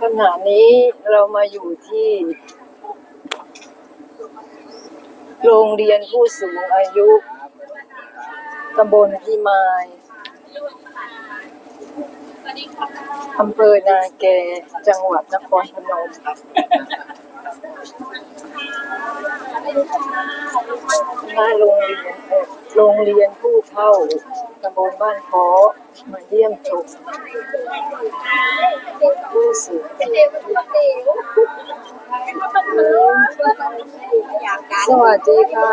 ขณะนี้เรามาอยู่ที่ โรงเรียนผู้สูงอายุตำบลพิมายอำเภอนาแก จังหวัดนครพนม หน้าโรงเรียนโรงเรียนผู้เฒ่าตำบลบ้านคอมาเยี่ยมชมผู้สูงอายุสวัสดีค่ะ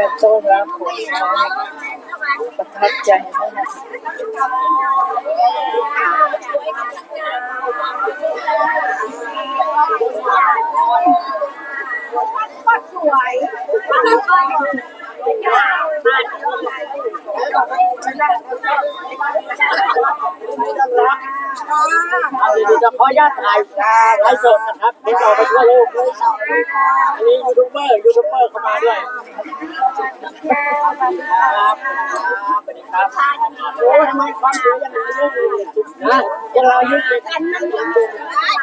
ารต้อนรับของเขาประทับใจมากเอาเดี๋ย จะขออนุญาตถ่ายไลฟ์สดนะครับเดี๋ยวจะอไปทั่วโลกอันนี้ยูทูบเบอร์ยูทูบเบอร์เข้ามาด้วยครับสวัสดีครับโอ้ทำไมความสวยยังอายุนะยังอายุเด็กกันนั่นยังเด็ก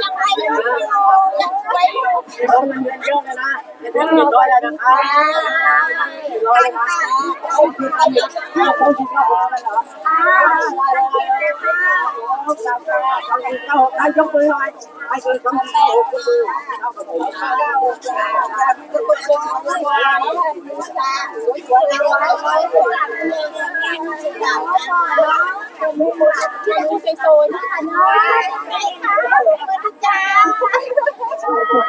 ยังไปอยู่ยังไปอยู่งเขา ยังเรียนเยอะเลยนะยังเรียนเจ็ดร้อยเลยนะครับเดร้อยเลยนะเขาคือเขาคือเขาคือเขาเลยเหรอใครยกมือหน่อยใครคือคนที่เขายกมือเอาไปเลยทุกคนม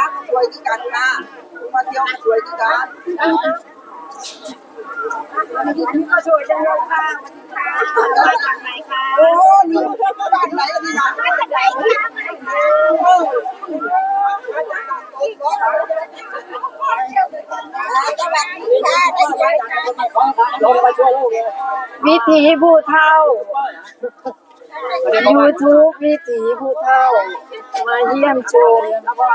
าสวยที่กันค่ะมาเที่ยวมาสวยที่กันก็สวยจังเลยค่ะโอ้นี่บ้านไหนกันนี่นะบ้านไหนโอ้สวัสดีค่ะได้ไหม ลงไปทั่วโลกเลย วิ ถีผู้เฒ่า YouTube วิถีผู้เฒ่า มาเยี่ยมชมแล้วก็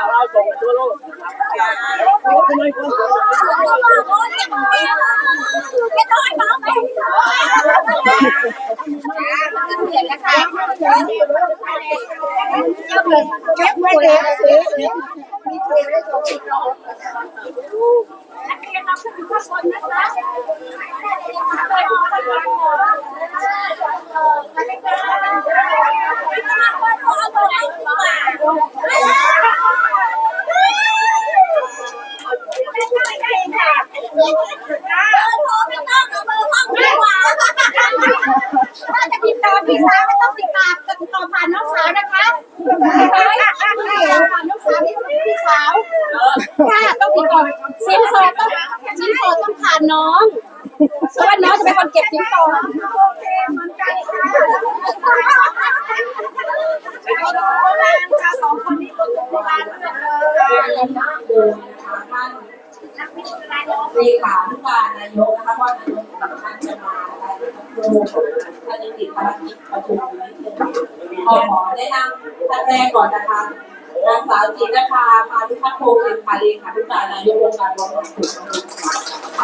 เราส่งไปทั่วโลกทำไมคนสวาถ้าจะติดต่อพี่สาวไม่ต้องติดต่อติดต่อผ่านน้องสาวนะคะผ่านน้องสาวพี่สาวถ้าต้องติดต่อสินสอดต้องสินสอดต้องผ่านน้องเพราะว่าน้องจะเป็นคนเก็บสินสอดโอเคเหมือนกันค่ะสองคนนี้คนโบราณเลย เลขาธิการนายกนะคะว่านายกสำคัญจะมาอะไรครูท่านยังติดภารกิจประชุมอยู่นิดนึงขอขอแนะนำท่าน แรกก่อนนะคะ นางสาวจิตรภาพานุพัฒน์พงศ์เป็นค่ะเลขาธิการนายกองค์การบริหารส่วนต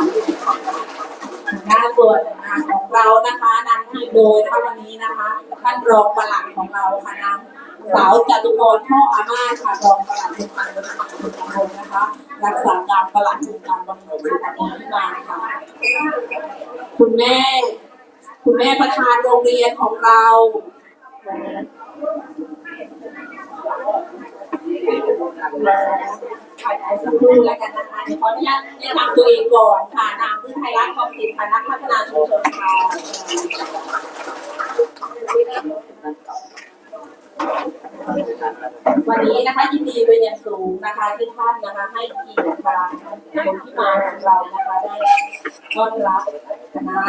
ำบลหน้าส่วนงานของเรานะคะนำโดยนะคะวันนี้นะคะท่านรองปลัดของเราค่ะนางสาวจตุพรพ่ออาม่าค่ะรองปลัดองค์การบริหารส่วนตำบลนะคะ รักษาการปลัดองค์การบริหารส่วนตำบลที่มาค่ะคุณแม่ คุณแม่ประธานโรงเรียนของเรา สักครู่แล้วกันนะคะขออนุญาตแนะนำตัวเองก่อนค่ะนามพื้นไทยรัฐกอมสินค่ะนักพัฒนาชุมชนค่ะวันนี้นะคะยินดีเป็นอย่างสูงนะคะที่ท่านนะคะให้เกียรติมาคนที่มาของเรานะคะได้ต้อนรับคณะ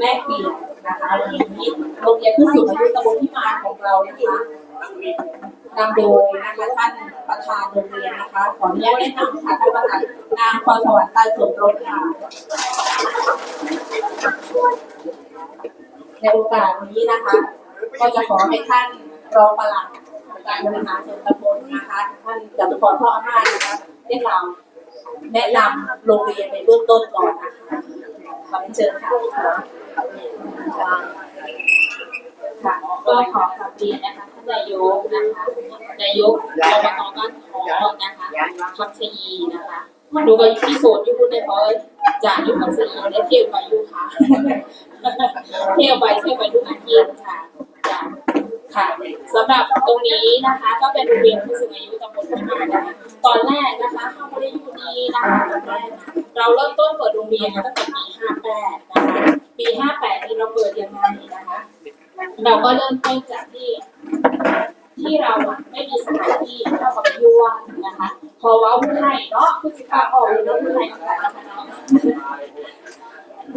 แลกเปลี่ยนนะคะวันนี้โรงเรียนผู้สูงอายุตำบลที่มาของเรานะคะ นำโดยนะคะท่านประธานโรงเรียนนะคะ ขออนุญาตแนะนำค่ะท่านประธานนางพรสวรรค์ต้สมรสค่ะในโอกาสนี้นะคะ ก็จะขอให้ท่านรองปลัดการบริหารส่วนตำบลนะคะ ท่านจตุพรพ่ออาม่านะคะได้กล่าวแนะนำโรงเรียนในเบื้องต้นก่อนนะคะขอเชิญค่ะ ค่ะก็ขอกราบเรียนนะคะท่านนายกนะคะนายกอบตบ้านขอนะคะคำชยีนะคะดูกันที่โซนอยู่คุณได้เพราะจะอยู่คำชะยีได้เที่ยวไปอยู่ค่ะ เที่ยวไปเที่ยวไปทุกอาทิตย์ค่ะจ้ะ ค่ะสำหรับตรงนี้นะคะก็เป็นโรงเรียนผู้สูงอายุตำบลพิมานนะคะตอนแรกนะคะเข้ามาได้อยู่นี่นะคะตอนแรกเราเริ่มต้นเปิดโรงเรียนตั้งแต่ปี 58 นะคะปี 58 นี้เราเปิดยังไงนะคะ เราก็เริ่มต้นจากที่ที่เราไม่มีสถานที่เท่ากับยัวนะคะพอว้าผู้ให้เนาะผู้สิกาออกแล้วผู้ให้ต่างๆนะคะเนา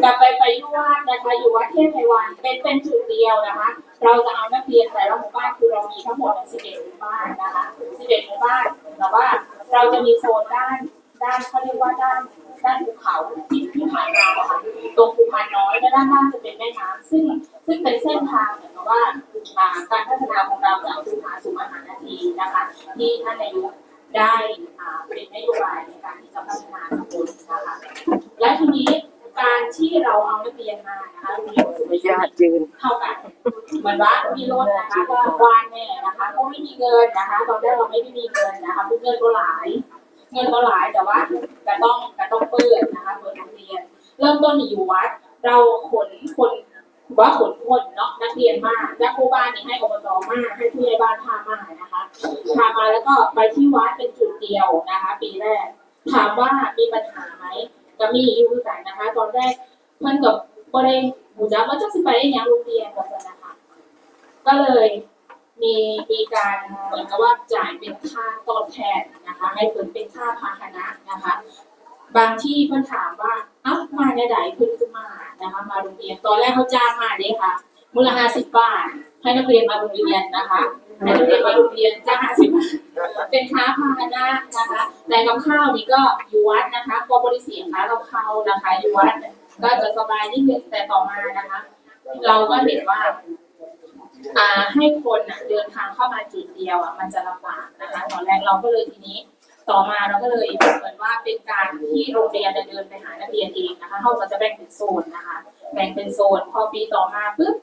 จะไปไปที่วัดนะคะอยู่วัดเทพไพวันเป็นเป็นจุดเดียวนะคะ เราจะเอานักเรียนแต่ละหมู่บ้านคือเรามีทั้งหมด11หมู่บ้านนะคะ11หมู่บ้านแต่ว่าเราจะมีโซนด้านด้านเขาเรียกว่าด้านด้านภูเขาที่ที่ผ่านมาอะค่ะตรงภูพานน้อยและด้านล่างจะเป็นแม่น้ำซึ่งซึ่งเป็นเส้นทางเหมือนกับว่าการพัฒนาของเราจะเอาภูผาสู่มหานาทีนะคะที่ท่านนายกได้เป็นนโยบายในการที่จะพัฒนาตำบลนะคะและทีนี้ การที่เราเอานักเรียนมานะคะโรงเรียนผู้สูงอายุญาติยืนเท่ากันเหมือนว่ามีรถนะคะก็วานแม่นะคะก็ไม่มีเงินนะคะ ตอนแรกเราไม่ได้มีเงินนะคะเงินก็หลายเงินก็หลายแต่ว่าก็ต้องก็ต้องเปิดนะคะเปิดโรงเรียน เริ่มต้นอยู่วัด เราขนคนว่าขนคนเนาะนักเรียนมาและครูบ้านนี่ให้อบตมาให้ผู้ใหญ่บ้านพามานะคะพามาแล้วก็ไปที่วัดเป็นจุดเดียวนะคะ ปีแรกถามว่ามีปัญหาไหม ก็มีอยู่คือกันนะคะ ตอนแรกเพื่นกับก็ได้หูจักว่าจะสิไปได้ยังโรงเรียนกับนะคะก็เลยมีมีการเหมือนกับว่าจ่ายเป็นค่าตอบแทนนะคะ ให้เพิ่นเป็นค่าพาหนะนะคะ บางที่เพิ่นถามว่าเอ้ามาในใดเพิ่นจะมานะคะ มาโรงเรียนตอนแรกเขาจ้างมาเด้ค่ะมูลค่าสิบบาทให้นักเรียนมาโรงเรียนนะคะ ให้นักเรียนมาโรงเรียนจ้าห้าสิบเป็นค้าพาหนะนะคะแต่กับข้าวนี่ก็อยู่วัดนะคะกบริเสียค้ากับข้าวนะคะอยู่วัดก็จะสบายนิดนึงแต่ต่อมานะคะ เราก็เห็นว่าให้คนเดินทางเข้ามาจุดเดียวอะมันจะลำบากนะคะตอนแรกเราก็เลยทีนี้ ต่อมาเราก็เลยเหมือนว่าเป็นการที่โรงเรียนจะเดินไปหานักเรียนเองนะคะเขาก็จะแบ่งเป็นโซนนะคะ แบ่งเป็นโซนพอปีต่อมาปุ๊บ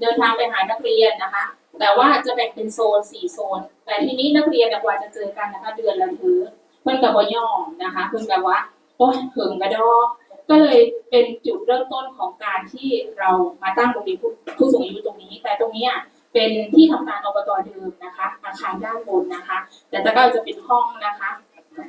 เดินทางไปหานักเรียนนะคะ แต่ว่าจะแบ่งเป็นโซนสี่โซน แต่ทีนี้นักเรียนเนี่ยกว่าจะเจอกันนะคะ เดือนละถือเพิ่นกับว่ย่อมนะคะเพิ่นกับว่าโอ้ยเพิ่งกระดอก็เลยเป็นจุดเริ่มต้นของการที่เรามาตั้งโรงเรียนผู้ผู้สูงอายุตรงนี้ แต่ตรงนี้เป็นที่ทำการอบตเดิมนะคะ อาคารด้านบนนะคะ แต่ตะก็จะเป็นห้องนะคะ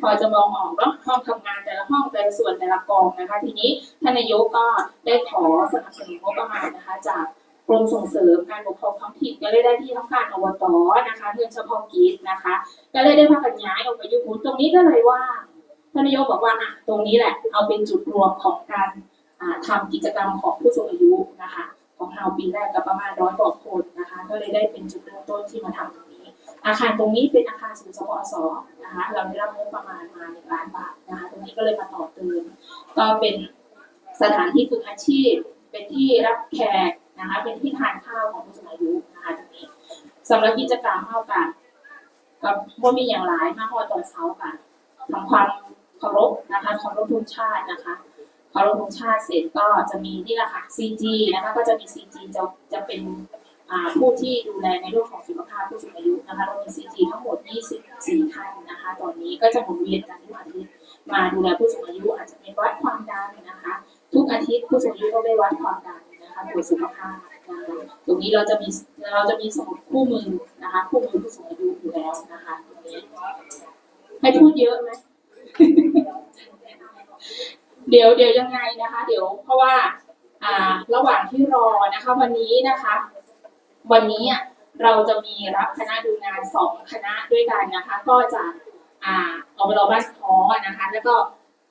พอจะมองออกเนาะห้องทำงานแต่ละห้องแต่ละส่วนแต่ละกองนะคะ ทีนี้ท่านนายกก็ได้ขอสนับสนุนงบประมาณนะคะ จากกรมส่งเสริมการปกครองท้องถิ่นก็เลยได้ที่ทำการอบตนะคะเงินเฉพาะกิจนะคะ ก็เลยได้พากันย้ายออกไปอยู่หมุนตรงนี้ก็เลยว่าท่านนายกบอกว่าอะตรงนี้แหละเอาเป็นจุดรวมของการอ่าทำกิจกรรมของผู้สูงอายุนะคะ ของเราปีแรกก็ประมาณร้อยกว่าคนนะคะ ก็เลยได้เป็นจุดเริ่มต้นที่มาทำตรงนี้ อาคารตรงนี้เป็นอาคารศูนย์สปอสนะคะ เราได้รับงบประมาณมาหนึ่งล้านบาทนะคะ ตรงนี้ก็เลยมาต่อเติมก็เป็นสถานที่ฝึกอาชีพ เป็นที่รับแขกนะคะ เป็นที่ทานข้าวของผู้สูงอายุนะคะตรงนี้สำหรับกิจกรรมเท่ากันกับว่ามีอย่างไรมากพอตอนเช้ากันทำความเคารพนะคะเคารพธงชาตินะคะเคารพธงชาติเสร็จก็จะมีนี่แหละค่ะ CG นะคะก็จะมี CG จะจะเป็น ผู้ที่ดูแลในเรื่องของสุขภาพผู้สูงอายุนะคะเรามี CG ทั้งหมด 24 ท่านนะคะ ตอนนี้ก็จะหมุนเวียนกันทุกอาทิตย์มาดูแลผู้สูงอายุอาจจะเป็นวัดความดันนะคะ ทุกอาทิตย์ผู้สูงอายุก็ได้วัดความดันนะคะตรวจสุขภาพนะคะตรงนี้เราจะมีเราจะมีสมุดคู่มือนะคะคู่มือผู้สูงอายุอยู่แล้วนะคะตรงนี้ให้พูดเยอะไหมเดี๋ยวเดี๋ยวยังไงนะคะ เดี๋ยวเพราะว่า อ่า ระหว่างที่รอนะคะ วันนี้นะคะ วันนี้อะเราจะมีรับคณะดูงานสองคณะด้วยกันนะคะ ก็จะอ่าอบตบ้านค้อนะคะ แล้วก็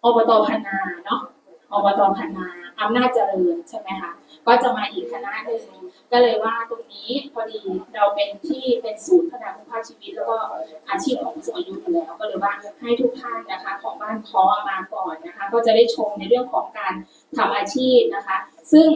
อบตพนาเนาะอบตพนาอำนาจเจริญใช่ไหมคะก็จะมาอีกคณะหนึ่งก็เลยว่าตรงนี้พอดีเราเป็นที่เป็นศูนย์พัฒนาคุณภาพชีวิต แล้วก็อาชีพของผู้สูงอายุอยู่แล้ว ก็เลยว่าให้ทุกท่านนะคะ ของบ้านค้อมาก่อนนะคะ ก็จะได้ชมในเรื่องของการทำอาชีพนะคะ ซึ่ง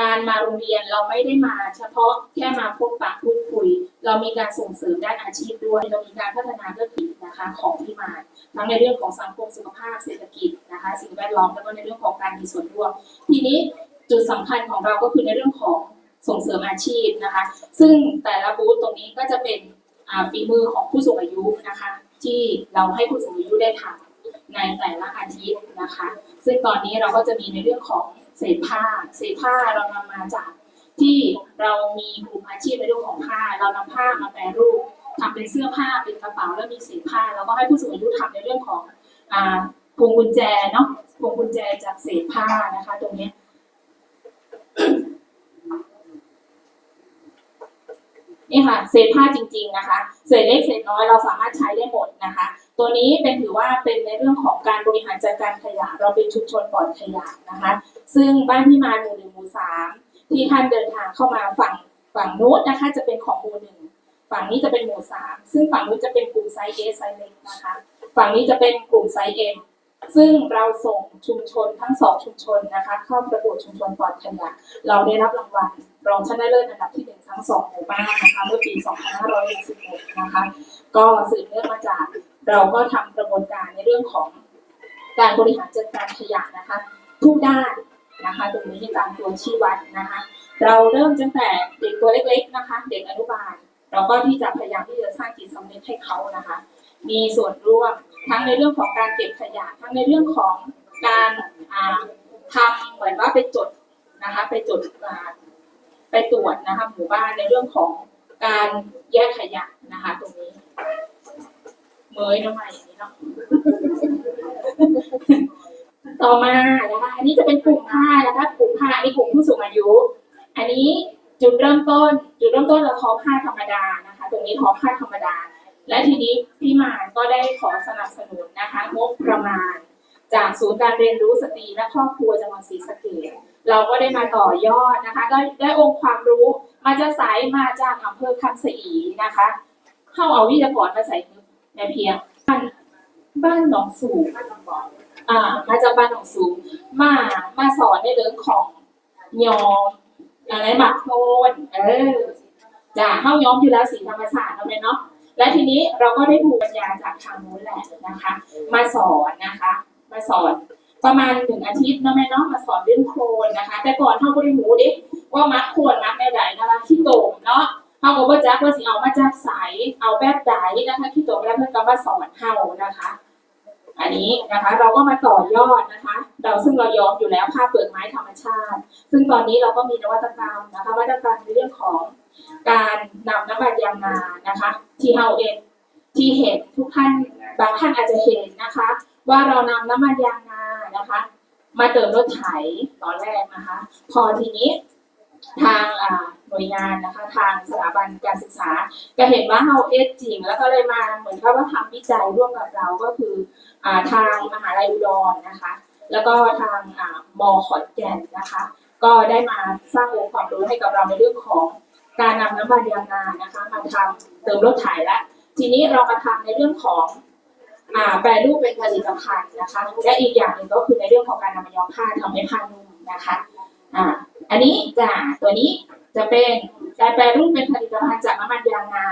การมาโรงเรียนเราไม่ได้มาเฉพาะแค่มาพบปะพูดคุย เรามีการส่งเสริมด้านอาชีพด้วยเรามีการพัฒนาเรื่องอีกนะคะของที่มาทั้งในเรื่องของสังคมสุขภาพเศรษฐกิจนะคะ สิ่งแวดล้อมแล้วก็ในเรื่องของการมีส่วนร่วม ทีนี้จุดสำคัญของเราก็คือในเรื่องของส่งเสริมอาชีพนะคะ ซึ่งแต่ละบูธตรงนี้ก็จะเป็นฝีมือของผู้สูงอายุนะคะ ที่เราให้ผู้สูงอายุได้ทำ ในแต่ละอาทิตย์นะคะ ซึ่งตอนนี้เราก็จะมีในเรื่องของเศษผ้า เศษผ้าเรานำมาจากที่เรามีกลุ่มอาชีพในเรื่องของผ้า เรานำผ้ามาแปรรูปทำเป็นเสื้อผ้าเป็นกระเป๋าแล้วมีเศษผ้าแล้วก็ให้ผู้สูงอายุทำในเรื่องของอ่าพวงกุญแจเนาะพวงกุญแจจากเศษผ้านะคะ ตรงนี้ย นี่ค่ะเศษผ้าจริง ๆนะคะ เศษเล็กเศษน้อยเราสามารถใช้ได้หมดนะคะ ตัวนี้เป็นถือว่าเป็นในเรื่องของการบริหารจัดการขยะ เราเป็นชุมชนปลอดขยะนะคะ ซึ่งบ้านพี่มาหมู่หนึ่งหมู่สามที่ท่านเดินทางเข้ามาฝั่งฝั่งนู้นนะคะ จะเป็นของหมู่หนึ่งฝั่งนี้จะเป็นหมู่สามซึ่งฝั่งนู้นจะเป็นกลุ่มไซส์เอไซส์เล็กนะคะ ฝั่งนี้จะเป็นกลุ่มไซส์เอ็ม ซึ่งเราส่งชุมชนทั้งสองชุมชนนะคะเข้าประกวดชุมชนปลอดขยะเราได้รับรางวัลรองชนะเลิศอันดับที่หนึ่งทั้งสองหมู่บ้านนะคะเมื่อปี2566นะคะก็สืบเนื่องมาจากเราก็ทำกระบวนการในเรื่องของการบริหารจัดการขยะนะคะ ทุกด้านนะคะตรงนี้ตามตัวชี้วัดนะคะ เราเริ่มตั้งแต่เด็กตัวเล็กๆนะคะ เด็กอนุบาล เราก็ที่จะพยายามที่จะสร้างจิตสำนึกให้เขานะคะ มีส่วนร่วม ทั้งในเรื่องของการเก็บขยะ ทั้งในเรื่องของการทำเหมือนว่าไปจดนะคะไปจดไปตรวจนะคะหมู่บ้านในเรื่องของการแยกขยะนะคะ ตรงนี้เมยน้ำมันอย่างนี้เนาะต่อมานะคะอันนี้จะเป็นกลุ่มผ้านะคะกลุ่มผ้าอันนี้กลุ่มผู้สูงอายุ อันนี้จุดเริ่มต้น จุดเริ่มต้นเราทอผ้าธรรมดานะคะ ตรงนี้ทอผ้าธรรมดา และทีนี้พี่มานก็ได้ขอสนับสนุนนะคะงบประมาณ จากศูนย์การเรียนรู้สตรีและครอบครัวจังหวัดศรีสะเกษเราก็ได้มาต่อยอดนะคะก็ได้องค์ความรู้มาจะสายมาจากอำเภอคำสอีนะคะ เข้าเอาวิทยากรมาใส่ในเพียงบ้านบ้านหนองสูงอ่ามาจากบ้านหนองสูงมามาสอนในเรื่องของยอมอะไรหมักโคลนเออจะเข้าย้อมอยู่แล้วสีธรรมศาสตร์เอาเนาะ และทีนี้เราก็ได้ภูมิปัญญาจากทางนู้นแหละนะคะ มาสอนนะคะ มาสอนประมาณหนึ่งอาทิตย์นะแม่เนาะมาสอนเรื่องโคลนนะคะ แต่ก่อนเท่าบริหูดิว่ามัดโคลนมัดแม่ใดนะคะที่โตมเนาะเท่ากับว่าจักว่าสิเอามาจากใสเอาแบบใดนะคะที่โตมแล้วเพื่อนก็มาสอนเฮานะคะ อันนี้นะคะเราก็มาต่อยอดนะคะ เราซึ่งเรายอมอยู่แล้วผ้าเปลือกไม้ธรรมชาติ ซึ่งตอนนี้เราก็มีนวัตกรรมนะคะนวัตกรรมในเรื่องของ การนำน้ำมันยางนานะคะ ที่เฮาเองที่เห็นทุกท่านบางท่านอาจจะเห็นนะคะ ว่าเรานำน้ำมันยางนานะคะ มาเติมรถไถตอนแรกนะคะ พอทีนี้ทางหน่วยงานนะคะทางสถาบันการศึกษา ก็เห็นว่าเฮาเอสจริง แล้วก็เลยมาเหมือนกับว่าทำวิจัยร่วมกับเราก็คืออทางมหาลัยอุดรนะคะ แล้วก็ทางอ่ามขอนแก่นนะคะ ก็ได้มาสร้างองค์ความรู้ให้กับเราในเรื่องของ การนำน้ำมันยางนานะคะมาทำเติมรถไถและทีนี้เรามาทำในเรื่องของอ่าแปรรูปเป็นผลิตภัณฑ์นะคะ และอีกอย่างหนึ่งก็คือในเรื่องของการนำมาย้อมผ้าทำให้ผ้านุ่มนะคะอ่าอันนี้จะตัวนี้จะเป็นการแปรรูปเป็นผลิตภัณฑ์จากน้ำมันยางนา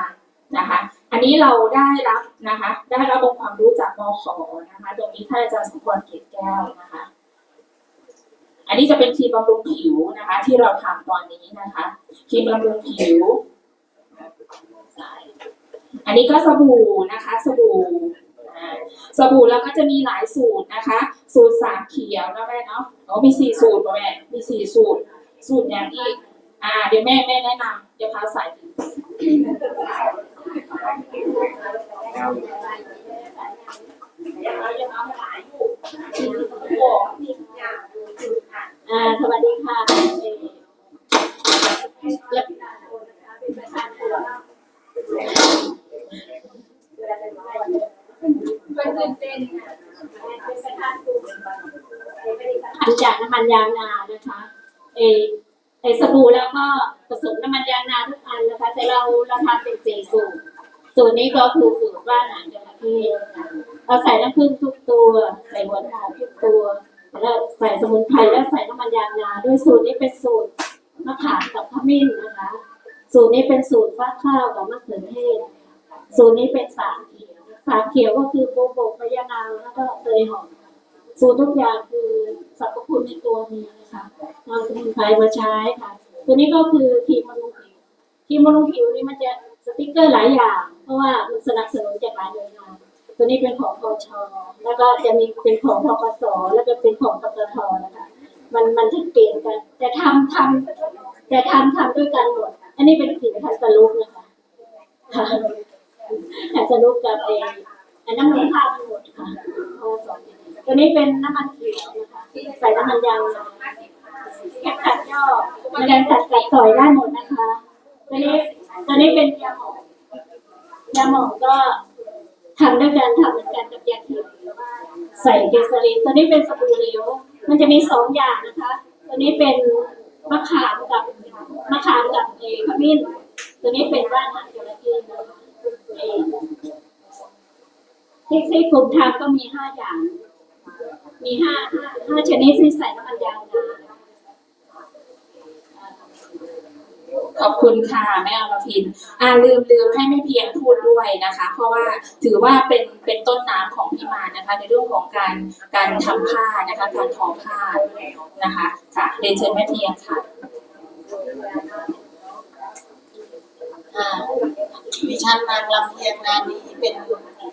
นะคะ อันนี้เราได้รับนะคะ ได้รับองค์ความรู้จากมขนะคะ ตรงนี้ท่านอาจารย์สมพรเกตแก้วนะคะ อันนี้จะเป็นครีมบำรุงผิวนะคะ ที่เราทำตอนนี้นะคะครีมบำรุงผิว อันนี้ก็สบู่นะคะ สบู่อ่าสบู่แล้วก็จะมีหลายสูตรนะคะ สูตรสามเขียวนะแม่เนาะอ๋อมีสี่สูตรป่ะแม่มีสี่สูตร สูตรอย่างอีกอ่า เดี๋ยวแม่แม่แนะนำเดี๋ยวพาใส่ถึงอ่า่าสวัสดีค่ะแล้วทำจากน้ำมันยางนานะคะเอไอสบู่แล้วก็ผสมน้ำมันยางนาทุกอันนะคะ แต่เราเราทำเป็นเจสูตสูตรนี้ก็คือสูตรว่าหนังจระเข้เราใส่น้ำผึ้งทุกตัว ใส่หัวหอมทุกตัว แล้วใส่สมุนไพรแล้วใส่น้ำมันยางนาด้วยสูตรนี้เป็นสูตรมะขามกับขมิ้นนะคะ สูตรนี้เป็นสูตรฟักข้าวกับมะเขือเทศสูตรนี้เป็นสามเขียวสามเขียวก็คือโบโบกพยานาวแล้วก็เตยหอมสูตรทุกอย่างคือสรรพคุณในตัวมีนะคะนำสมุนไพรมาใช้ค่ะ ตัวนี้ก็คือครีมบำรุงผิวครีมบำรุงผิวนี่มันจะสติ๊กเกอร์หลายอย่าง เพราะว่ามันสนับสนุนจากหลายหน่วยงาน ตัวนี้เป็นของกชแล้วก็จะมีเป็นของทกสแล้วก็เป็นของปตทนะคะมันมันจะเปลี่ยนกัน แต่ทำทำแต่ทำทำด้วยกันหมด อันนี้เป็นผลิตภัณฑ์สรุปนะคะค่ะแต่สรุปกับเออันน้ำมันข้าทั้งหมดค่ะพราะว่าสองตัวนี้เป็นน้ำมันเขียวนะคะใส่น้ำมันยางนาแค่ขัดย่อในการขัดกัดต่อยได้หมดนะคะตัวนี้ตัวนี้เป็นยาหมองยาหมองก็ ทำด้วยกันทำเหมือนกันกับยาเขียวใส่เกสรีนตัวนี้เป็นสบู่เหลวมันจะมีสองอย่างนะคะ ตัวนี้เป็นมะขามกับมะขามกับเอขมิ้น ตัวนี้เป็นว่านหางจระเข้นะคะเอ่อที่ที่กลุ่มทำก็มีห้าอย่าง มีห้าห้าห้าชนิดที่ใส่น้ำมันยางนา ขอบคุณค่ะแม่อรพินอ่าลืมลืมให้แม่เพียงพูดด้วยนะคะ เพราะว่าถือว่าเป็นเป็นต้นน้ำของพี่มานะคะ ในเรื่องของการการทำผ้านะคะ การทอผ้านะคะค่ะเรียนเชิญแม่เพียงค่ะอ่าดิฉันนางลำเพียงนานนี้เป็น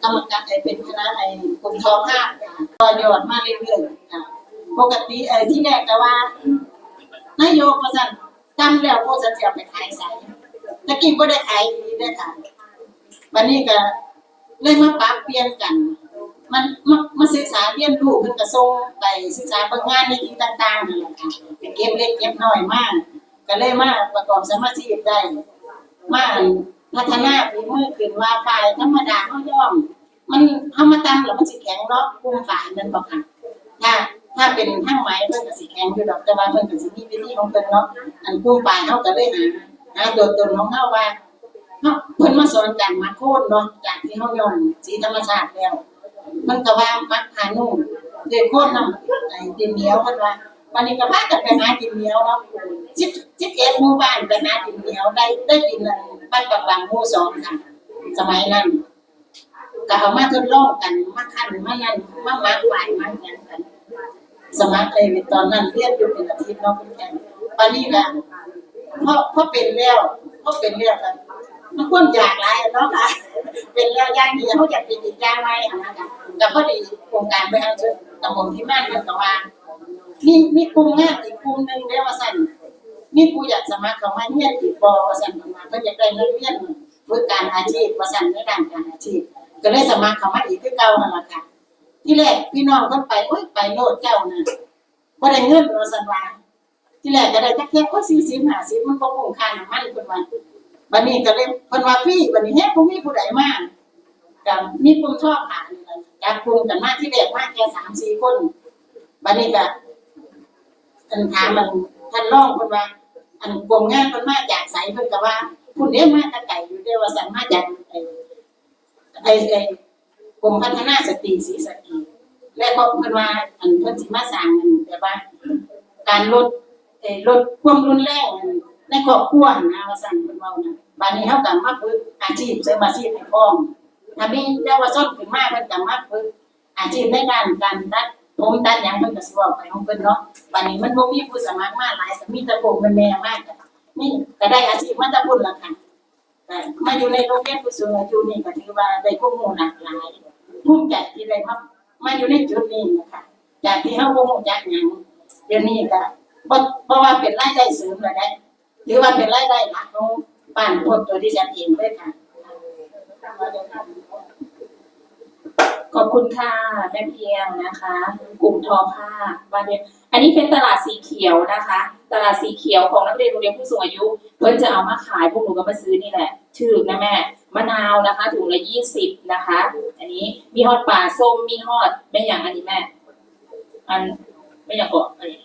กรรมการไอเป็นคณะไอกลุ่มทอผ้าค่ะต่อยอดมาเรื่อยๆค่ะปกติไอที่แรกก็ว่านายโยกมาสั่น จำแล้วพวกฉันจะเอาไปขายใส่ตะกี้ก็ได้ขายดีได้ค่ะวันนี้ก็เลยมาปรับเปลี่ยนกัน มันมามาศึกษาเรียนรู้เพิ่นก็ส่งไปศึกษาบิ่งงานในที่ต่างๆนั่แหละค่ะเก็บเล็กเก็บน้อยมาก ก็เลยมาประกอบสมาชีพได้ มาพัฒนาฝีมือขึ้นว่าฝ่ายธรรมดาเขาย่อม มันเฮามาตำแล้วมันสิแข็งเนาะกลุ่มฝ่ายนั่นบ่ค่ะถ้า ถ้าเป็นทางไหมเพิ่นก็สิแข็งอยู่ดอกแต่ว่าเพิ่นก็สิมีวิธีของเพิ่นเนาะอันกลุ่มฝ่ายเฮาก็เลยหาหาตัวตนของเฮาว่าเฮาเพิ่นมาสอนกันมาโค่นเนาะจากที่เฮาย้อมสีธรรมชาติแล้วมันก็ว่ามักหานุ่มเด็กโค่นนำไอ้ดินเหนียวเพิ่นว่าวันนี้ก็พากันไปหาดินเหนียวเนาะสิบสิบเอ็ดหมู่บ้านไปหาดินเหนียวได้ได้ดินนั้นบ้านปักหลังหมู่สองค่ะสมัยนั้นก็เอามาทดลองกันมาคันมานั่นมามาฝ่ายมาอย่างกัน สมัครเลยตอนนั้นเรียนอยู่เป็นอาทิตย์เนาะเป็นแก่ปานนี้ก็พอพอเป็นแล้วเพอเป็นแล้วกันมันควรอยากหลายอะเนาะค่ะเป็นแล้วอย่างเดียวเขาอยากเป็นอีกอย่างใหม่อันนั้นค่พอดีโครงการไปเอาเชิญตำบลที่ม่านมันก็ว่ามีมีกลุ่มงานอีกกลุ่มหนึ่งเรียกว่าสั่นมีผู้อยากสมัครเข้ามาเรียนอีกบ่ว่าสั่นมาเพิ่นอยากได้นักเรียนฝึกการอาชีพว่าสั่นในด้านการอาชีพ ก็เลยสมัครเข้ามาอีกคือเก่านั่นล่ะค่ะ ที่แรกพี่น้องเพิ่นไปโอ้ยไปโลดเจ้านะบ่ได้เงินว่าซั่นวาที่แรกก็ได้จักแค่โอ้ย40 50มันบ่คุ้มค่าน้ำมันเพิ่นว่าบัดนี้ก็เลยเพิ่นว่าฟรีบัดนี้แฮะบ่มีผู้ใดมาก็มีกลุ่มชอบหานี่ล่ะจากกลุ่มกันมาที่แรกมากแค่3 4คนบัดนี้ก็อันถามมันท่านรองเพิ่นว่า อันกรมงานเพิ่นมากจากไสเพิ่นก็ว่าผู้เด้ยมาแตะไกลอยู่เด้อว่าซั่นมาจากไอ้ไอ้ กรมพัฒนาสตรีศรีสะเกษและก็เพิ่นว่าอันเพิ่นสิมาสร้างอันแบบว่า การลดเอ่อลดความรุนแรงในครอบครัวนะว่าซั่นเพิ่นเว้านะบัดนี้เฮาก็มาฝึกอาชีพเสริมอาชีพให้พร้อมถ้ามีเยาวชนขึ้นมาเพิ่นก็มาฝึกอาชีพในด้านการตัดผมตัดหยังเพิ่นก็สิเว้าไปของเพิ่นเนาะบัดนี้มันบ่มีผู้สมัครมาหลายก็มีแต่พวกแม่ๆมากนี่ก็ได้อาชีพมาแต่พุ่นล่ะค่ะแต่มาอยู่ในโรงเรียนผู้สูงอายุนี่ก็ถือว่าได้ข้อมูลหลากหลาย ภูมิใจที่ได้มามาอยู่ในจุดนี้นะคะจากที่เฮาบ่รู้จักหยังเดี๋ยวนี้ก็บ่บ่ว่าเป็นรายได้เสริมแล้วได้ถือว่าเป็นรายได้หลักของบ้านพวกตัวที่ฉันเองเลยค่ะขอบคุณค่ะแม่เพียงนะคะ กลุ่มทอผ้าบ้านเรียนอันนี้เป็นตลาดสีเขียวนะคะ ตลาดสีเขียวของนักเรียนโรงเรียนผู้สูงอายุ เพิ่นจะเอามาขายพวกหนูก็มาซื้อนี่แหละ ชื่อนะแม่ มะนาวนะคะถุงละยี่สิบนะคะ อันนี้มีฮอดป่าส้มมีฮอดไม่อย่างอันนี้แม่ อันไม่อย่างก่ออันนี้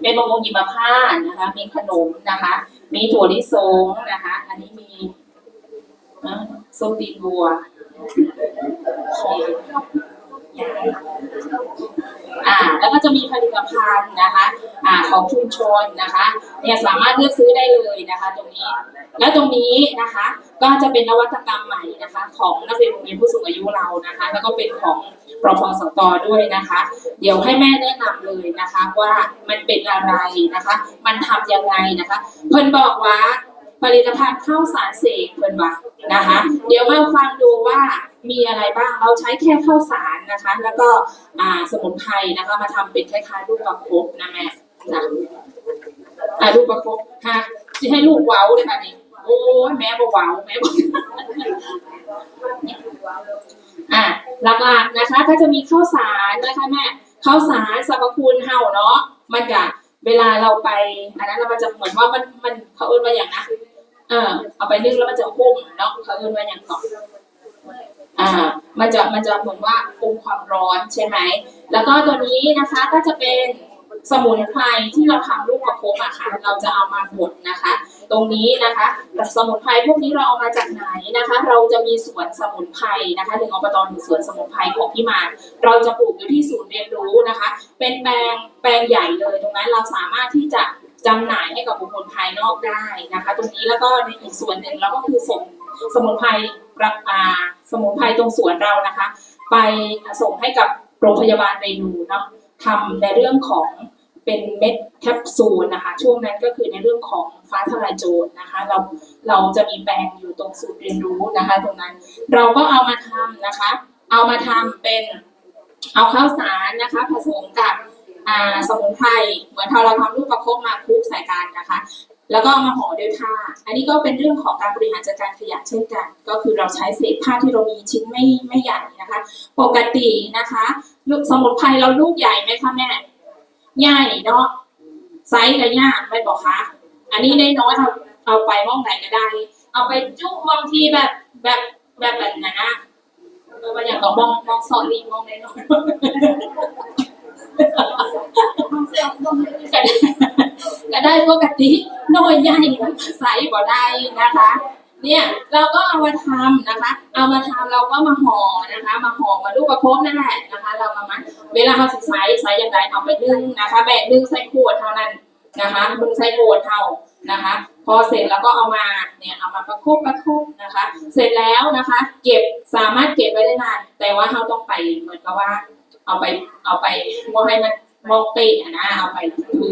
เป็นมะม่วงหิมพานต์นะคะ มีขนมนะคะ มีถั่วลิสงนะคะ อันนี้มีส้มตีนบัวอเคอ่า แล้วก็จะมีผลิตภัณฑ์นะคะ อ่าของชุมชนนะคะ เนี่ยสามารถเลือกซื้อได้เลยนะคะ ตรงนี้ แล้วตรงนี้นะคะ ก็จะเป็นนวัตกรรมใหม่นะคะ ของนักเรียนโรงเรียนผู้สูงอายุเรานะคะ แล้วก็เป็นของปรพสตด้วยนะคะ เดี๋ยวให้แม่แนะนำเลยนะคะว่ามันเป็นอะไรนะคะ มันทำยังไงนะคะ เพิ่นบอกว่าผลิตภัณฑ์ข้าวสารเสกเพิ่นว่านะคะ เดี๋ยวมาฟังดูว่ามีอะไรบ้างเราใช้แค่ข้าวสารนะคะ แล้วก็อ่าสมุนไพรนะคะ มาทำเป็นคล้ายๆรูปประคบนะแม่นะอ่ารูปประคบค่ะจะให้ลูกเว้าเลยค่ะนี่ โอ้ยแม่บอกเว้าแม่บอกอะหลักๆนะคะ ก็จะมีข้าวสารนะคะแม่ข้าวสารสรรพคุณเฮาเนาะมันจะเวลาเราไปอันนั้นเราจะเหมือนว่ามันมันเขาเอิ้นว่าอย่างนะเออเอาไปนึ่งแล้วมันจะหุ้มเนาะเขาเอิ้นว่าอย่างก่อนอ่ามันจะมันจะเหมือนว่าอมความร้อนใช่ไหมแล้วก็ตัวนี้นะคะก็จะเป็น สมุนไพรที่เราทำลูกประคบอะค่ะเราจะเอามาบดนะคะ ตรงนี้นะคะสมุนไพรพวกนี้เราเอามาจากไหนนะคะ เราจะมีสวนสมุนไพรนะคะหนึ่งอบตหนึ่งสวนสมุนไพรของพี่มานเราจะปลูกอยู่ที่ศูนย์เรียนรู้นะคะ เป็นแปลงแปลงใหญ่เลยตรงนั้นเราสามารถที่จะจำหน่ายให้กับบุคคลภายนอกได้นะคะ ตรงนี้แล้วก็ในอีกส่วนหนึ่งเราก็คือส่งสมุนไพรรับอ่าสมุนไพรตรงสวนเรานะคะ ไปส่งให้กับโรงพยาบาลเรนูเนาะ ทำในเรื่องของเป็นเม็ดแคปซูลนะคะ ช่วงนั้นก็คือในเรื่องของฟ้าทลายโจรนะคะ เราเราจะมีแปลงอยู่ตรงศูนย์เรียนรู้นะคะ ตรงนั้นเราก็เอามาทำนะคะ เอามาทำเป็นเอาข้าวสารนะคะ ผสมกับสมุนไพรเหมือนเราเราทำลูกประคบมาคลุกใส่กันนะคะ แล้วก็มาห่อด้วยผ้า อันนี้ก็เป็นเรื่องของการบริหารจัดการขยะเช่นกัน ก็คือเราใช้เศษผ้าที่เรามีชิ้นไม่ไม่ใหญ่นะคะ ปกตินะคะลูกสมุนไพรเราลูกใหญ่ไหมคะแม่ ใหญ่เนาะ ไซส์กับย่าไม่บอกคะ อันนี้ได้น้อยเอาเอาไปมองไหนก็ได้ เอาไปจุบางทีแบบแบบแบบแบบไหนนะเออว่าอย่างก็มองมองสอรีมองในน้อ ยก็ได้ปกติน้อยใหญ่มันใส่บ่ได้นะคะ เนี่ยเราก็เอามาทำนะคะ เอามาทำเราก็มาห่อนะคะ มาห่อมาลูกประคบนั่นแหละนะคะ เรามามันเวลาเราสิใส่ใส่อย่างไรเอาไปนึ่งนะคะแบบนึ่งใส่ขวดเท่านั้นนะคะนึ่งใส่ขวดเท่านะคะ พอเสร็จแล้วก็เอามาเนี่ยเอามาประคบประคบนะคะ เสร็จแล้วนะคะ เก็บสามารถเก็บไว้ได้นาน แต่ว่าเราต้องไปเหมือนกับว่า เอาไปเอาไปมองให้มัน มองเตะอะนะเอาไปคือ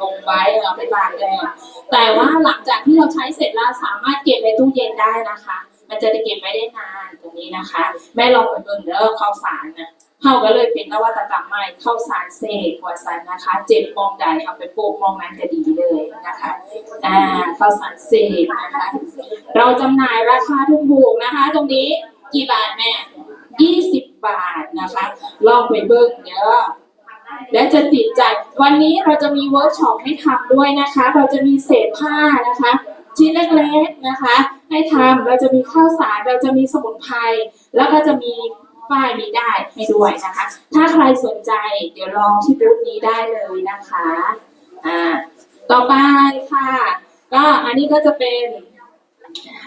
ลงไว้เอาไปตากแดดแต่ว่าหลังจากที่เราใช้เสร็จแล้วสามารถเก็บในตู้เย็นได้นะคะ มันจะได้เก็บไว้ได้นานตรงนี้นะคะ แม่ลองไปเบิ่งเด้อข้าวสารนะเขาก็เลยเป็นนวัตกรรมใหม่ข้าวสารเศษหัวสันนะคะ เจ็บมองใดเอาไปปลูกมองนั้นจะดีเลยนะคะอ่าข้าวสารเศษนะคะ เราจำหน่ายราคาถูกๆนะคะ ตรงนี้กี่บาทแม่ยี่สิบบาทนะคะ ลองไปเบิ่งเด้อ และจะติดใจวันนี้เราจะมีเวิร์กช็อปให้ทำด้วยนะคะ เราจะมีเศษผ้านะคะ ชิ้นเล็กๆนะคะ ให้ทำเราจะมีข้าวสารเราจะมีสมุนไพรแล้วก็จะมีป้ายมีได้ให้ด้วยนะคะ ถ้าใครสนใจเดี๋ยวลองที่บูธนี้ได้เลยนะคะอ่าต่อไปค่ะ ก็อันนี้ก็จะเป็น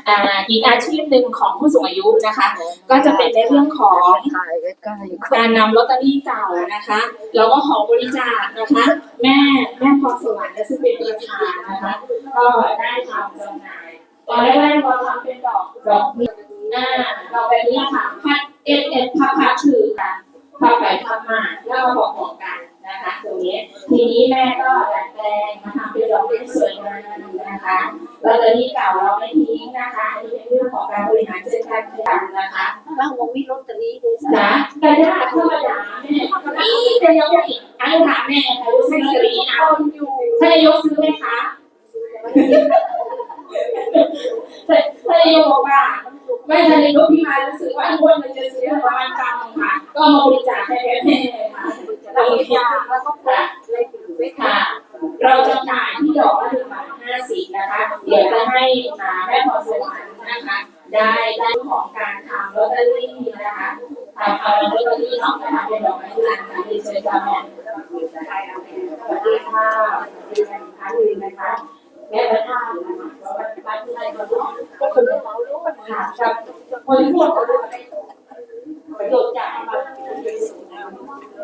อ่าอีกอาชีพหนึ่งของผู้สูงอายุนะคะ ก็จะเป็นในเรื่องของถ่ายใกล้ๆการนำลอตเตอรี่เก่านะคะแล้วก็ของบริจาคนะคะ แม่แม่พรสวรรค์และซึ่งเป็นประธานนะคะ ก็ได้ทำจำหน่ายตอนแรกๆเราทำเป็นดอกดอกมีหน้าเราไปเนี่ยค่ะพัดเอ็ดเอ็ดพับพับถือค่ะพับไปพับมาแล้วเราบอกบอกกัน นะคะตรงนี้ทีนี้แม่ก็ดัดแปลงมาทำเป็นดอกเล็กสวยงามนะคะลอตเตอรี่เก่าเราไม่ทิ้งนะคะอันนี้เป็นเรื่องของการบริหารจัดการขยะนะคะบ้างวงมีลอตเตอรี่ด้วยจ๋าแต่ถ้าธรรมดาแม่นี่แต่ยังไม่อันนี้ถามแม่ใครรู้ซื้อลอตเตอรี่นะท่านนายกซื้อไหมคะ ท่านนายบอกว่าไม่ท่านนายกพี่มารู้สึกว่าทุกคนมันจะซื้อประมาณกำค่ะ ก็มาบริจาคให้แม่ค่ะเราอยากแล้วก็ค่ะค่ะ เราจำหน่ายที่ดอกละหนึ่งบาทห้าสิบนะคะ เดี๋ยวจะให้มาแม่พอสวรรค์นะคะ ได้ได้ของการทำลอตเตอรี่นะคะทำเอาลอตเตอรี่เนาะไปทำเป็นดอกไม้จันทร์จากที่เชิญจ้าแม่ วัสดีค่ะเป็นการค้าหนึ่งนะคะแม่ประธานนะคะวัดบ้านที่ไหนก็รู้ก็คนเรารู้ปัญหาครับคนที่พูดก็รู้ประโยชน์จากมาเป็นสูงแล้ว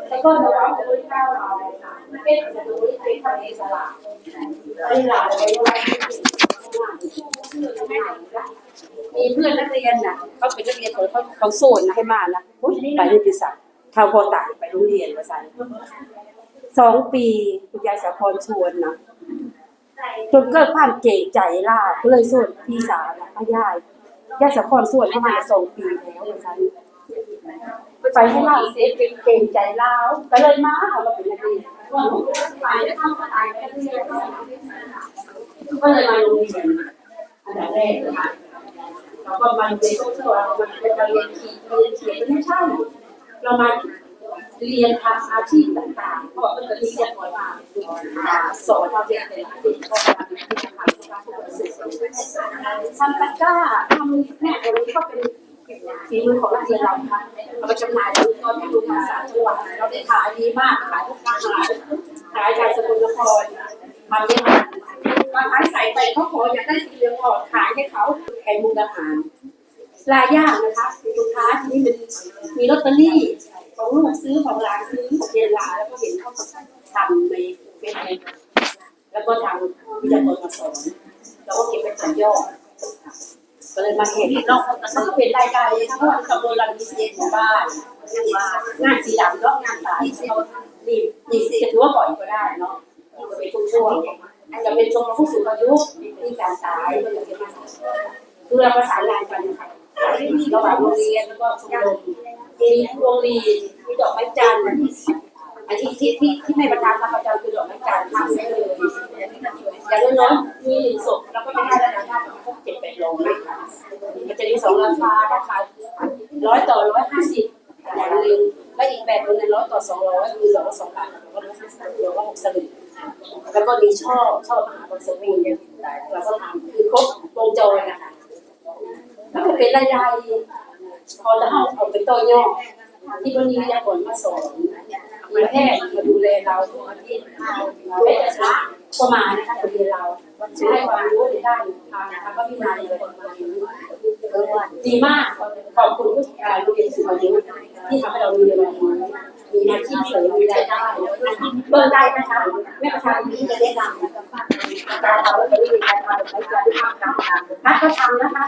แต่ก็เราเอาไปข้าวเราค่ะเป็นจะดูที่เป็นทะเลสลาไอ้หลานไอ้ไว้มีเพื่อนนักเรียนน่ะเขาเป็นนักเรียนเขาเขาเขา โซนนะให้มานะอุ๊ยไปเรียนพิศักเท่าพอต่างไปโรงเรียนภาษาสองปีคุณยายสาพรชวนนะจนเกิดความเก่ใจล่าก็เลยส่วนพี่สาวนะป้ายายยายสาพรส่วนประมาณสองปีแล้วภาษาไปให้เราเสียเก่งใจล่าก็เลยมาเขาเป็นนักเรียนไปแล้วเข้ามาตายก็เลยมาโรงเรียนอันดับแรก นะคะเราก็มาเรียนก็เชื่อว่ามันเป็นการเรียนขี่เรียนเขียนไม่ใช่เรามาเรียนทำอาชีพต่างๆเพราะว่าเป็นที่เรียนน้อยมาสอนเราเรียนในหลายที่ก็มาเป็นที่ทำการทำตะกร้าทำแม่อะไรก็เป็นฝีมือของนักเรียนเราค่ะเราจำหน่ายทุกคนทุกภาษาจังหวัดเราได้ขายดีมากขายทุกภาษาขายใจากสกลนครทำยังไง บางครั้งใส่ไปเขาขออยากได้สีเหลืองอ่อนขายให้เขาไข่มุกอาหารลายยางนะคะเป็นลูกค้าที่นี่เป็นมีลอตเตอรี่ของลูกซื้อของหลานซื้อของเรียลาแล้วก็เห็นเขาทำในเป็นแล้วก็ทำวิจัยผลมาสอนแล้วก็เก็บไปต่อยอดก็เลยมาเห็นนอกมันก็เป็นรายได้ทั้งวันกับโบราณดีเซนของบ้านงานสีดำก็งานสายเขาดีดีเซนถือว่าปล่อยก็ได้เนาะเป็นช่วง ช่วงจะเป็นช่วงผู้สูงอายุที่การตายก็จะเป็นมาคือเราประสานงานกันค่ะระหว่างโรงเรียนแล้วก็ชมรมมีโรงเรียนมีดอกไม้จันทร์อันที่ที่ที่ที่ในประธานทำประจำคือดอกไม้จันทร์ทำได้เลยอย่างน้อยมีหนึ่งศพแล้วก็จะได้ราคาประมาณเจ็ดแปดร้อยมันจะมีสองราคาราคาร้อยต่อร้อยห้าสิบอย่างหนึ่งและอีกแบบหนึงร้อยต่อสองร้อยคือร้อยสองบาทแล้วก็ร้อยห้าสิบเดียวก็หกสลึง แล้วก็มีช่อช่อมหาบางสกุลเราก็ทำคือครบวงจรนะคะแล้วก็เป็นรายได้พอจะเอาเอาไปต่อยอดที่วันนี้จะผลมาสอนมีแพทย์มาดูแลเราทุกอาทิตย์แพทย์ช้าก็มานะคะมาเรียนเราให้ความรู้ในด้านทางนะคะก็พิจารณาในระดับมาดีมากขอบคุณผู้จัดการโรงเรียนสุวรรณยุที่ทำให้เรามีเรียนวันนี้ มีอาชีพเสริมมีรายได้เบอร์ได้นะคะแม่ประธาชนที่จะได้นำการเราแล้วก็มีการทำใช้การทำการทำพัดก็ทำนะคะ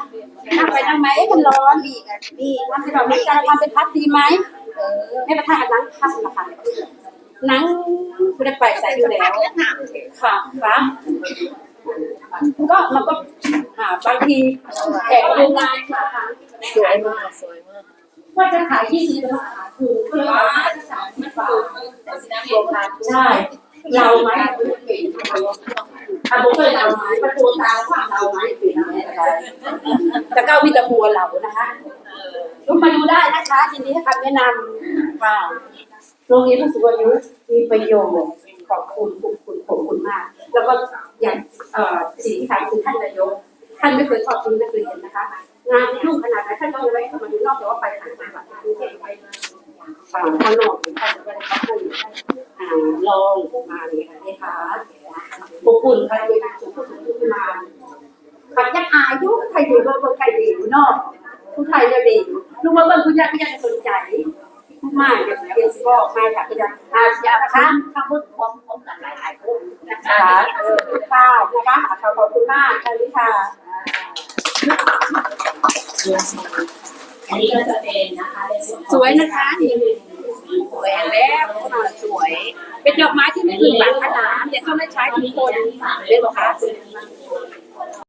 นั่งไปนั่งไหมเอ๊ะมันร้อนดีดีทำให้เราไม่การทำเป็นพัดดีไหมไม่ประทานนั่งพัดนะคะนั่งไม่ได้ไปใส่อยู่แล้วค่ะค่ะก็มันก็หาบางทีแขกดูงานค่ะสวยมากสวยมาก ว่าจะขายยี่สิบเป็นราคาถูกก็เลยว่าจะสามสิบบาทใช่ เราไหมอะผมเคยเราไหมประตูตาขวางเราไหมเปลี่ยนอะไรแต่ก็มีตะปูเรานะคะลุกมาดูได้นะคะทีนี้คำแนะนำค่ะโรงเรียนผู้สูงอายุมีประโยชน์ขอบคุณขอบคุณขอบคุณมาก แล้วก็อย่างสิ่งที่ทำคือท่านนายกท่านไม่เคยทอดทิ้งนักเรียนนะคะ งานที่ยุ่งขนาดไหนท่านต้องไว้มาดูนอกจากว่าไปต่างจังหวัดกรุงเทพไปฝั่งข้างนอกท่านจะไปขอบคุณอ่าลองมาเลยค่ะนะคะขอบคุณใครเป็นสุขผู้สูงอายุมาขัดยักอายยุใครอยู่เบอร์ใครดีอยู่นอกผู้ไทยจะดีลูกมาเบิ่งคุณยายคุณยายจะสนใจมากอย่างเรียนสิบอกมาค่ะคุณยายอาชีพนะคะข้าวพุทธพร้อมพร้อมกันหลายๆคนนะคะคะค่ะนะคะขอบคุณมากค่ะลิค่ะ อันนี้ก็จะเป็นนะคะในส่วนของสวยนะคะนี่สวยแล้วสวย เป็นดอกไม้ที่ไม่มีบาดขนาดแต่ต้องได้ใช้ทุกคนเป็นบอกคะ